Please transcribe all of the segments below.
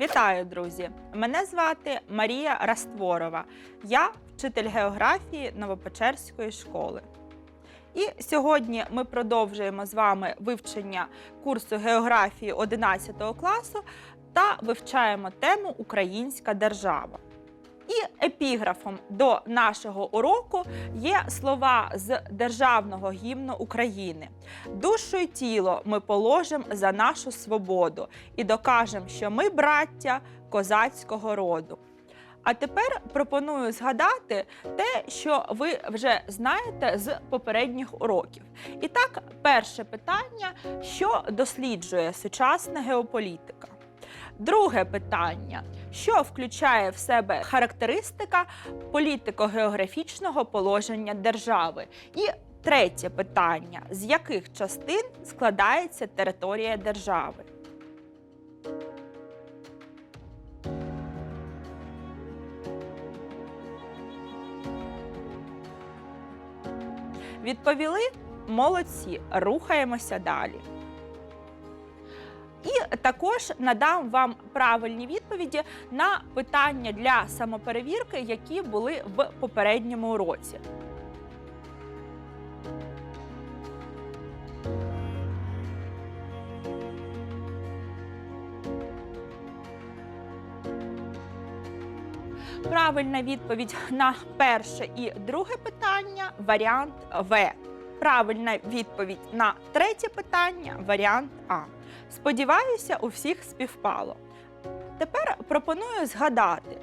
Вітаю, друзі! Мене звати Марія Растворова. Я вчитель географії Новопечерської школи. І сьогодні ми продовжуємо з вами вивчення курсу географії 11 класу та вивчаємо тему Українська держава. І епіграфом до нашого уроку є слова з державного гімну України. Душу й тіло ми положимо за нашу свободу і докажемо, що ми браття козацького роду. А тепер пропоную згадати те, що ви вже знаєте з попередніх уроків. І так, перше питання: що досліджує сучасна геополітика? Друге питання: що включає в себе характеристика політико-географічного положення держави? І третє питання: з яких частин складається територія держави? Відповіли молодці, рухаємося далі. І також надам вам правильні відповіді на питання для самоперевірки, які були в попередньому уроці. Правильна відповідь на перше і друге питання варіант В. Правильна відповідь на третє питання варіант А. Сподіваюся, у всіх співпало. Тепер пропоную згадати,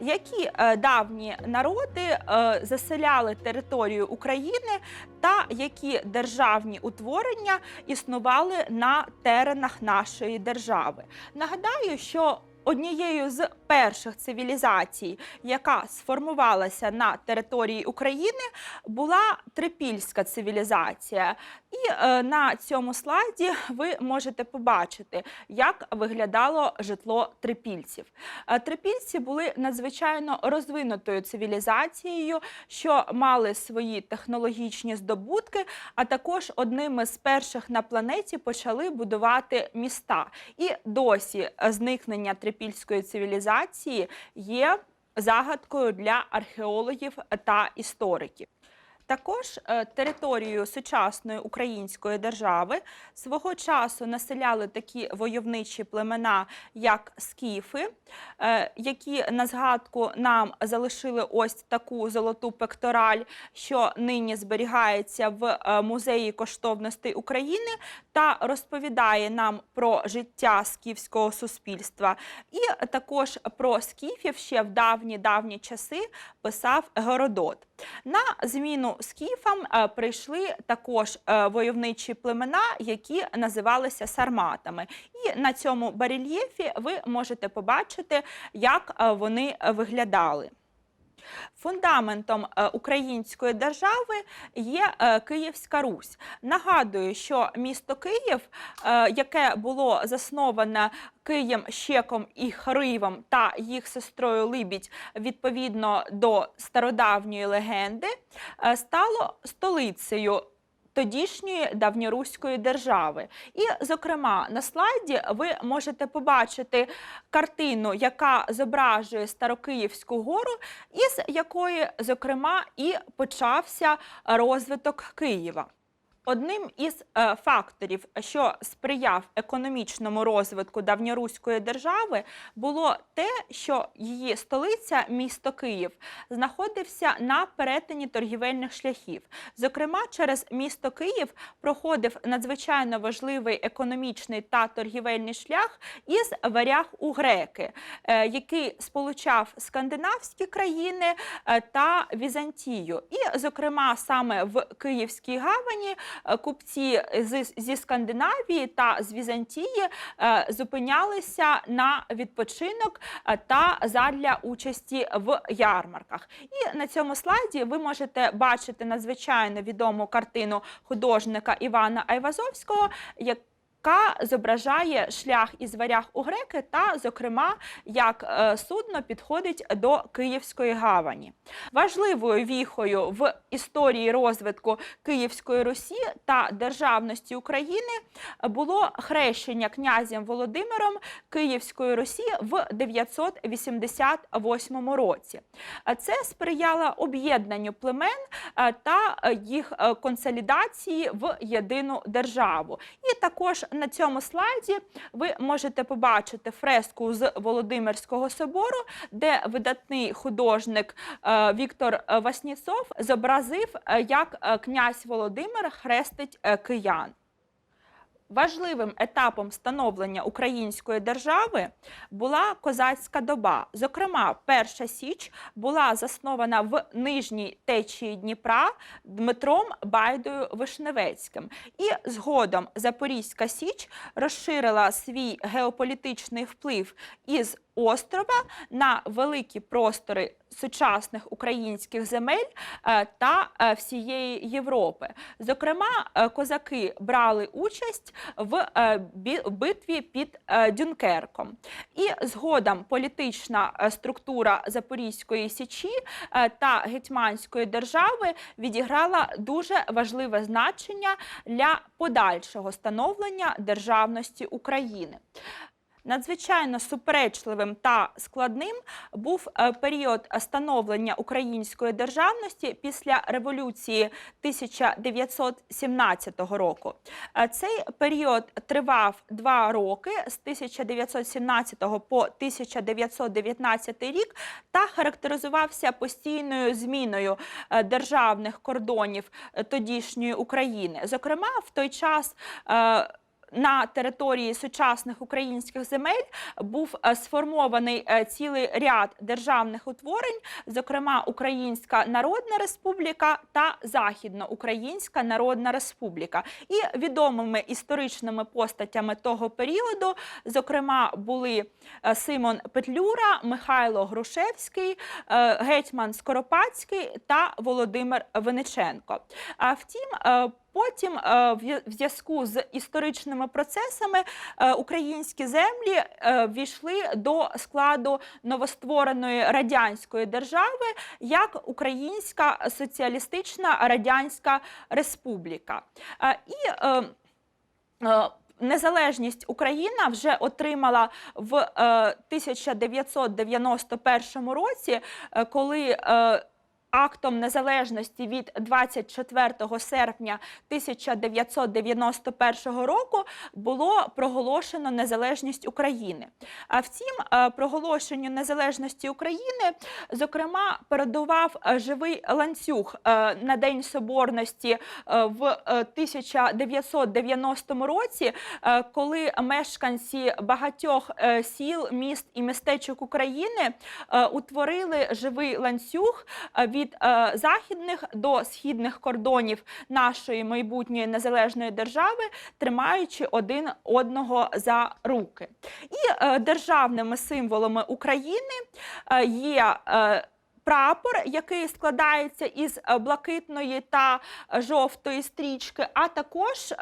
які е, давні народи е, заселяли територію України та які державні утворення існували на теренах нашої держави. Нагадаю, що Однією з перших цивілізацій, яка сформувалася на території України, була трипільська цивілізація. І е, на цьому слайді ви можете побачити, як виглядало житло трипільців. Е, трипільці були надзвичайно розвинутою цивілізацією, що мали свої технологічні здобутки, а також одними з перших на планеті почали будувати міста. І досі зникнення трипільської цивілізації є загадкою для археологів та істориків. Також е, територію сучасної української держави свого часу населяли такі войовничі племена, як скіфи, е, які на згадку нам залишили ось таку золоту пектораль, що нині зберігається в е, музеї коштовностей України, та розповідає нам про життя скіфського суспільства. І також про скіфів ще в давні давні часи писав Геродот. На зміну скіфам е, прийшли також е, войовничі племена, які називалися сарматами. І на цьому барельєфі ви можете побачити, як е, вони виглядали. Фундаментом е, української держави є е, Київська Русь. Нагадую, що місто Київ, е, яке було засноване Києм, Щеком і Хривом та їх сестрою Либідь відповідно до стародавньої легенди, стало столицею тодішньої давньоруської держави. І, зокрема, на слайді ви можете побачити картину, яка зображує Старокиївську гору, із якої, зокрема, і почався розвиток Києва. Одним із е, факторів, що сприяв економічному розвитку давньоруської держави, було те, що її столиця, місто Київ, знаходився на перетині торгівельних шляхів. Зокрема, через місто Київ проходив надзвичайно важливий економічний та торгівельний шлях із варяг у греки, е, який сполучав скандинавські країни е, та Візантію. І, зокрема, саме в Київській гавані купці з, зі Скандинавії та з Візантії е, зупинялися на відпочинок е, та задля участі в ярмарках. І на цьому слайді ви можете бачити надзвичайно відому картину художника Івана Айвазовського, яка зображає шлях із варяг у греки, та, зокрема, як е, судно підходить до Київської гавані. Важливою віхою в історії розвитку Київської Русі та державності України було хрещення князем Володимиром Київської Русі в 988 році. Це сприяло об'єднанню племен е, та їх е, консолідації в єдину державу. І також на цьому слайді ви можете побачити фреску з Володимирського собору, де видатний художник е, Віктор Васніцов зобразив, е, як е, князь Володимир хрестить киян. Важливим етапом становлення української держави була козацька доба. Зокрема, перша січ була заснована в нижній течії Дніпра Дмитром Байдою Вишневецьким. І згодом Запорізька Січ розширила свій геополітичний вплив із острова на великі простори сучасних українських земель е, та е, всієї Європи. Зокрема, е, козаки брали участь в битві під Дюнкерком. І згодом політична структура Запорізької січі та гетьманської держави відіграла дуже важливе значення для подальшого становлення державності України. Надзвичайно суперечливим та складним був е, період становлення української державності після революції 1917 року. Е, Цей період тривав два роки з 1917 по 1919 рік та характеризувався постійною зміною е, державних кордонів тодішньої України. Зокрема, в той час. На території сучасних українських земель був е, сформований е, цілий ряд державних утворень, зокрема Українська Народна Республіка та Західноукраїнська Народна Республіка. І відомими історичними постатями того періоду, зокрема, були е, Симон Петлюра, Михайло Грушевський, гетьман Скоропадський та Володимир Винниченко. А втім, Потім, е, в зв'язку з історичними процесами, е, українські землі е, ввійшли до складу новоствореної радянської держави як Українська Соціалістична Радянська Республіка. І Незалежність Україна вже отримала в е, 1991 році, коли Актом незалежності від 24 серпня 1991 року було проголошено незалежність України. А втім, е, проголошенню незалежності України, зокрема, передував живий ланцюг е, на День Соборності е, в е, 1990 році, коли мешканці багатьох сіл, міст і містечок України утворили живий ланцюг е, від е, західних до східних кордонів нашої майбутньої незалежної держави, тримаючи один одного за руки. І е, державними символами України е, є. е, Прапор, який складається із е, блакитної та е, жовтої стрічки, а також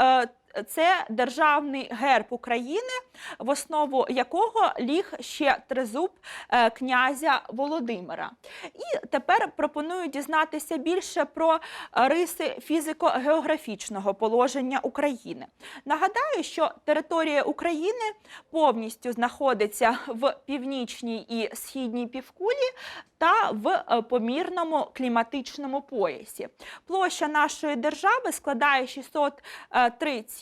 це державний герб України, в основу якого ліг ще тризуб е, князя Володимира. І тепер пропоную дізнатися більше про е, риси фізико-географічного положення України. Нагадаю, що територія України повністю знаходиться в північній і східній півкулі та в е, помірному кліматичному поясі. Площа нашої держави складає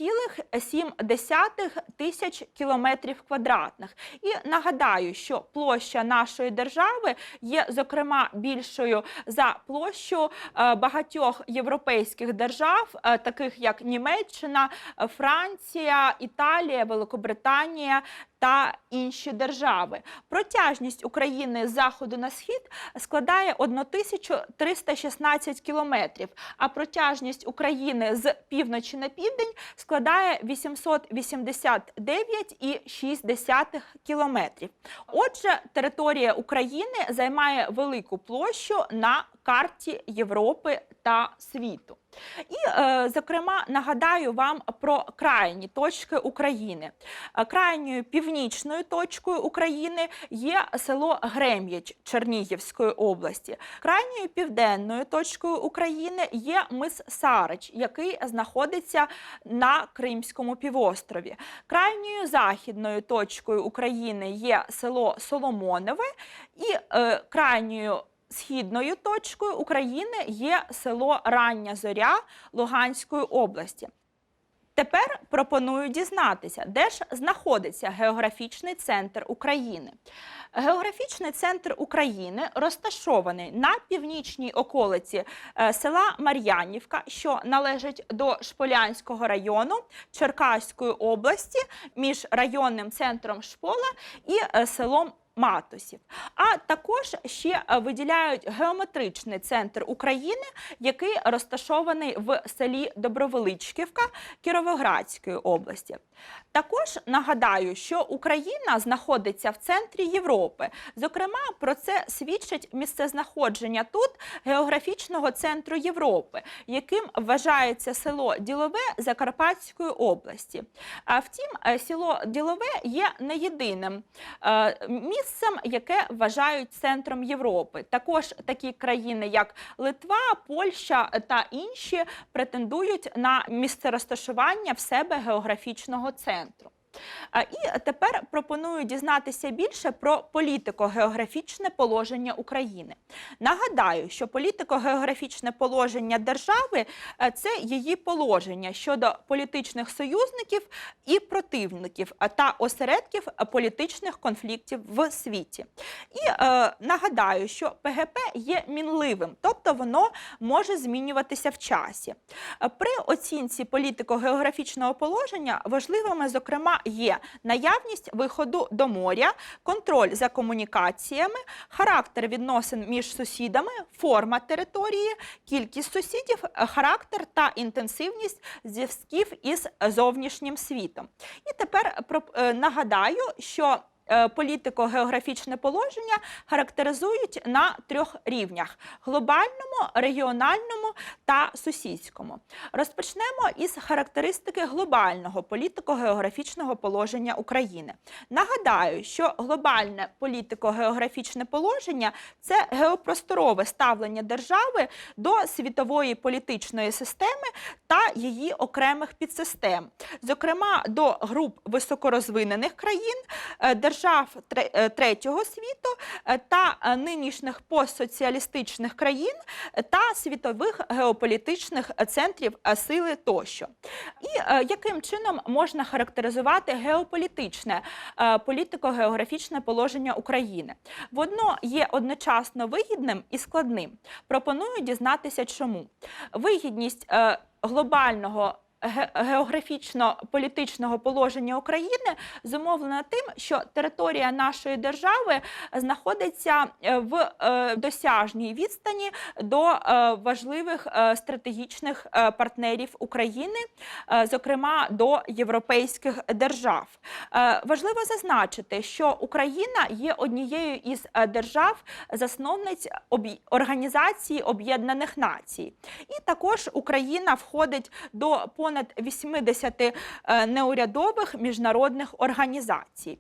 603,7 тисяч кілометрів квадратних. І нагадаю, що площа нашої держави є зокрема більшою за площу е, багатьох європейських держав, е, таких як Німеччина, е, Франція, Італія, Великобританія та інші держави. Протяжність України з заходу на схід складає 1316 кілометрів, а протяжність України з півночі на південь складає 889,6 кілометрів. Отже, територія України займає велику площу на карті Європи та світу. І, е, зокрема, нагадаю вам про крайні точки України. Е, Крайньою північною точкою України є село Грем'яч Чернігівської області. Крайньою південною точкою України є мис Сарич, який знаходиться на Кримському півострові. Крайньою західною точкою України є село Соломонове і е, крайньою східною точкою України є село Рання Зоря Луганської області. Тепер пропоную дізнатися, де ж знаходиться географічний центр України. Географічний центр України розташований на північній околиці е, села Мар'янівка, що належить до Шполянського району Черкаської області між районним центром Шпола і е, селом Матусів. А також ще е, виділяють геометричний центр України, який розташований в селі Добровеличківка Кіровоградської області. Також нагадаю, що Україна знаходиться в центрі Європи. Зокрема, про це свідчить місцезнаходження тут географічного центру Європи, яким вважається село Ділове Закарпатської області. А втім, е, село Ділове є не єдиним е, місцем, яке вважають центром Європи. Також такі країни, як Литва, Польща та інші, претендують на місце розташування в себе географічного центру. І тепер пропоную дізнатися більше про політико-географічне положення України. Нагадаю, що політико-географічне положення держави е, це її положення щодо політичних союзників і противників та осередків політичних конфліктів в світі. І е, нагадаю, що ПГП є мінливим, тобто воно може змінюватися в часі. Е, При оцінці політико-географічного положення важливими, зокрема, є наявність виходу до моря, контроль за комунікаціями, характер відносин між сусідами, форма території, кількість сусідів, характер та інтенсивність зв'язків із зовнішнім світом. І тепер е, нагадаю, що політико-географічне положення характеризують на трьох рівнях: глобальному, регіональному та сусідському. Розпочнемо із характеристики глобального політико-географічного положення України. Нагадаю, що глобальне політико-географічне положення це геопросторове ставлення держави до світової політичної системи та її окремих підсистем, зокрема до груп високорозвинених країн, е, держав е, третього світу е, та е, нинішніх постсоціалістичних країн та світових геополітичних центрів сили тощо. І яким чином можна характеризувати геополітичне політико-географічне положення України? Воно є одночасно вигідним і складним. Пропоную дізнатися, чому вигідність глобального географічно-політичного положення України зумовлена тим, що територія нашої держави знаходиться е, в е, досяжній відстані до е, важливих стратегічних партнерів України, зокрема до європейських держав. Важливо зазначити, що Україна є однією із е, держав засновниць Організації Об'єднаних Націй. І також Україна входить до понад 80 е, неурядових міжнародних організацій.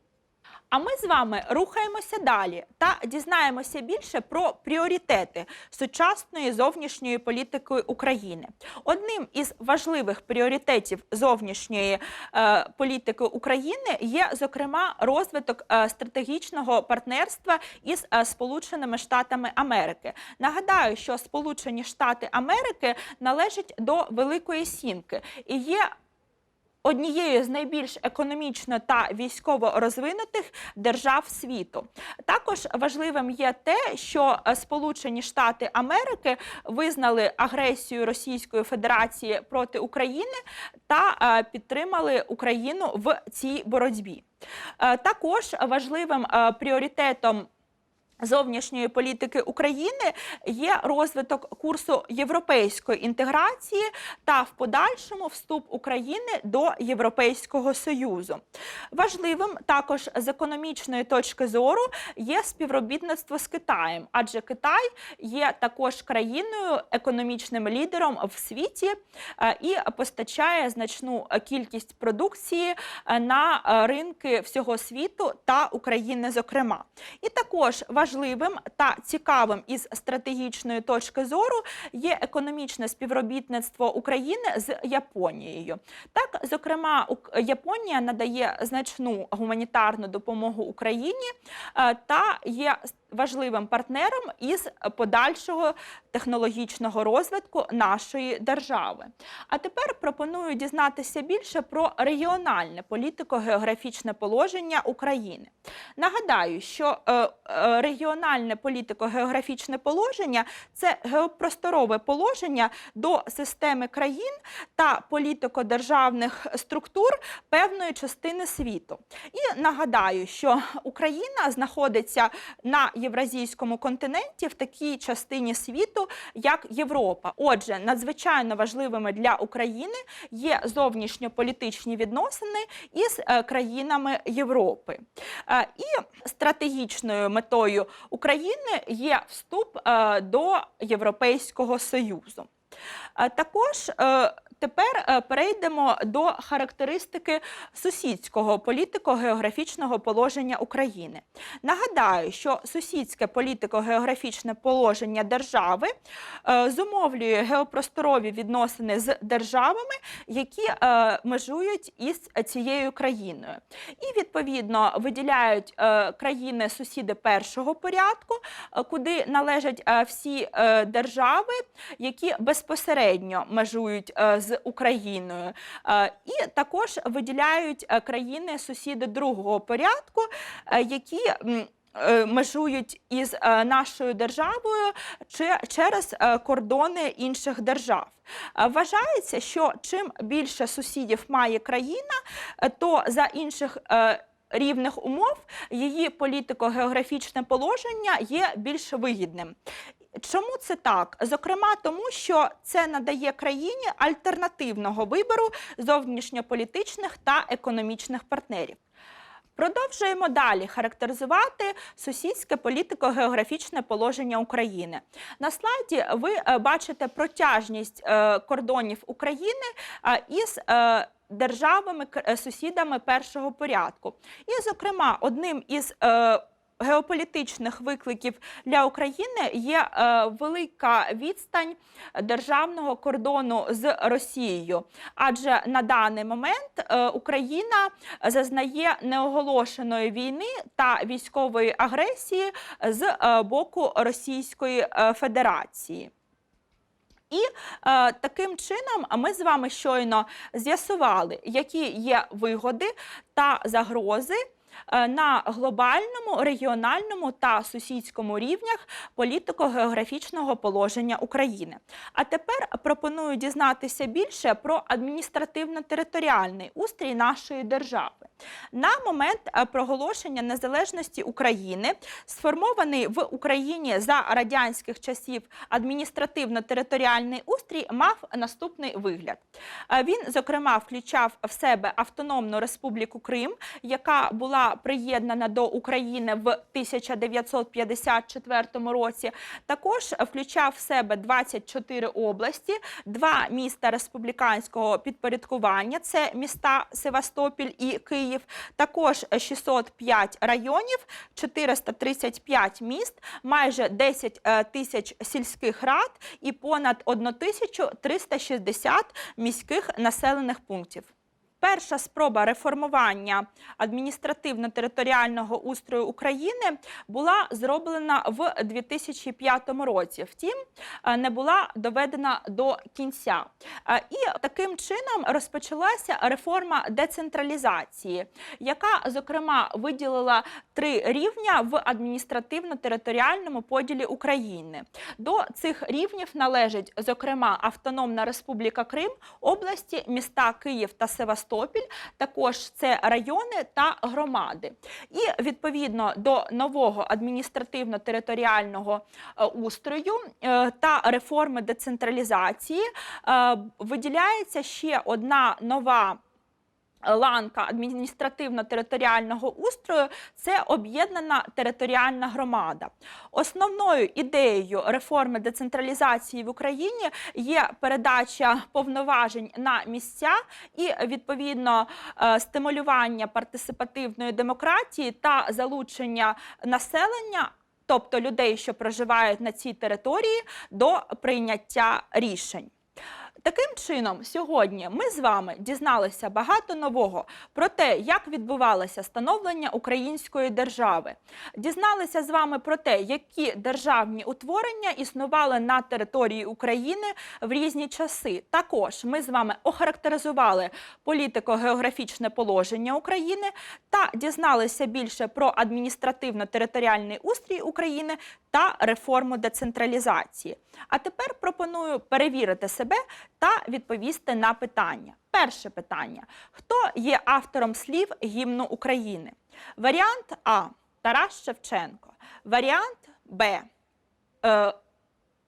А ми з вами рухаємося далі та дізнаємося більше про пріоритети сучасної зовнішньої політики України. Одним із важливих пріоритетів зовнішньої е, політики України є, зокрема, розвиток е, стратегічного партнерства із е, Сполученими Штатами Америки. Нагадаю, що Сполучені Штати Америки належать до Великої Сімки і є однією з найбільш економічно та військово розвинутих держав світу. Також важливим є те, що е, Сполучені Штати Америки визнали агресію Російської Федерації проти України та е, підтримали Україну в цій боротьбі. Е, Також важливим пріоритетом зовнішньої політики України є розвиток курсу європейської інтеграції та в подальшому вступ України до Європейського Союзу. Важливим також з економічної точки зору є співробітництво з Китаєм, адже Китай є також країною економічним лідером в світі е, і постачає значну кількість продукції е, на е, ринки всього світу та України, зокрема. І також важливим та цікавим із стратегічної точки зору є економічне співробітництво України з Японією. Так, зокрема, Японія надає значну гуманітарну допомогу Україні е, та є важливим партнером із подальшого технологічного розвитку нашої держави. А тепер пропоную дізнатися більше про регіональне політико-географічне положення України. Нагадаю, що е, е, регіональне політико-географічне положення це геопросторове положення до системи країн та політико-державних структур певної частини світу. І нагадаю, що Україна знаходиться на євразійському континенті в такій частині світу, як Європа. Отже, надзвичайно важливими для України є зовнішньополітичні відносини із е, країнами Європи. Е, І стратегічною метою України є вступ е, до Європейського Союзу. Е, Також е, тепер е, перейдемо до характеристики сусідського політико-географічного положення України. Нагадаю, що сусідське політико-географічне положення держави е, зумовлює геопросторові відносини з державами, які е, межують із цією країною. І відповідно виділяють країни-сусіди першого порядку, куди належать всі держави, які безпосередньо межують е, з Україною. Е, І також виділяють е, країни-сусіди другого порядку, е, які межують із нашою державою через кордони інших держав. Вважається, що чим більше сусідів має країна, то за інших рівних умов її політико-географічне положення є більш вигідним. Чому це так? Зокрема, тому що це надає країні альтернативного вибору зовнішньополітичних та економічних партнерів. Продовжуємо далі характеризувати сусідське політико-географічне положення України. На слайді ви е, бачите протяжність е, кордонів України е, із державами сусідами першого порядку. І, зокрема, одним із Геополітичних викликів для України є е, велика відстань державного кордону з Росією, адже на даний момент е, Україна зазнає неоголошеної війни та військової агресії з е, боку Російської Федерації. І е, таким чином ми з вами щойно з'ясували, які є вигоди та загрози на глобальному, регіональному та сусідському рівнях політико-географічного положення України. А тепер пропоную дізнатися більше про адміністративно-територіальний устрій нашої держави. На момент е, проголошення незалежності України сформований в Україні за радянських часів адміністративно-територіальний устрій мав наступний вигляд. Е, Він, зокрема, включав в себе Автономну Республіку Крим, яка була приєднана до України в 1954 році. Також включав в себе 24 області, два міста республіканського підпорядкування це міста Севастопіль і Київ, також 605 районів, 435 міст, майже 10 е, тисяч сільських рад і понад 1360 міських населених пунктів. Перша спроба реформування адміністративно-територіального устрою України була зроблена в 2005 році. Втім, е, не була доведена до кінця. Е, І таким чином розпочалася реформа децентралізації, яка, зокрема, виділила три рівня в адміністративно-територіальному поділі України. До цих рівнів належать, зокрема, Автономна Республіка Крим, області, міста Київ та Севастополь, також це райони та громади. І відповідно до нового адміністративно-територіального е, устрою е, та реформи децентралізації е, виділяється ще одна нова. Ланка адміністративно-територіального устрою це об'єднана територіальна громада. Основною ідеєю реформи децентралізації в Україні є передача повноважень на місця і відповідно е, стимулювання партисипативної демократії та залучення населення. Тобто людей, що проживають на цій території, до прийняття рішень. Таким чином, сьогодні ми з вами дізналися багато нового про те, як відбувалося становлення української держави. Дізналися з вами про те, які державні утворення існували на території України в різні часи. Також ми з вами охарактеризували політико-географічне положення України та дізналися більше про адміністративно-територіальний устрій України та реформу децентралізації. А тепер пропоную перевірити себе та відповісти на питання. Перше питання: хто є автором слів гімну України? Варіант А. Тарас Шевченко. Варіант Б. Е,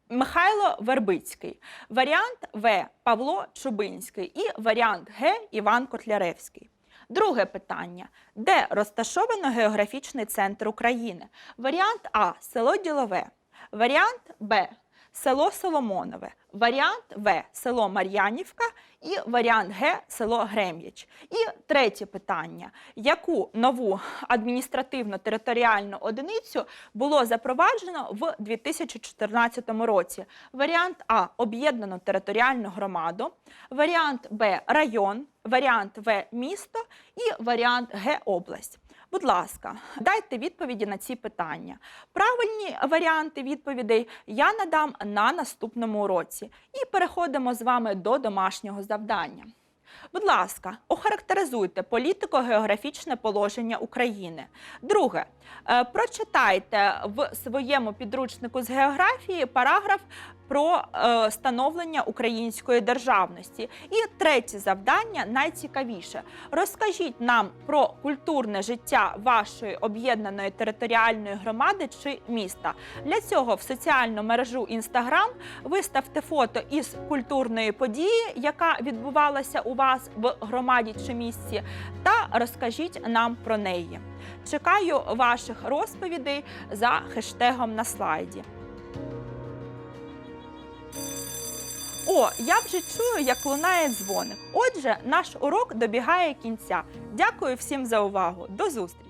Михайло Вербицький. Варіант В. Павло Чубинський. І варіант Г. Іван Котляревський. Друге питання: де розташовано географічний центр України? Варіант А село Ділове. Варіант Б село Соломонове. Варіант В село Мар'янівка і варіант Г село Грем'яч. І третє питання: яку нову адміністративно-територіальну одиницю було запроваджено в 2014 році? Варіант А об'єднану територіальну громаду, варіант Б район, варіант В місто і варіант Г область. Будь ласка, дайте відповіді на ці питання. Правильні варіанти відповідей я надам на наступному уроці. І переходимо з вами до домашнього завдання. Будь ласка, охарактеризуйте політико-географічне положення України. Друге, е, прочитайте в своєму підручнику з географії параграф про е, становлення української державності. І третє завдання найцікавіше. Розкажіть нам про культурне життя вашої об'єднаної територіальної громади чи міста. Для цього в соціальну мережу Instagram виставте фото із культурної події, яка відбувалася у вас в громаді чи місті, та розкажіть нам про неї. Чекаю ваших розповідей за хештегом на слайді. О, я вже чую, як лунає дзвоник. Отже, наш урок добігає кінця. Дякую всім за увагу. До зустрічі!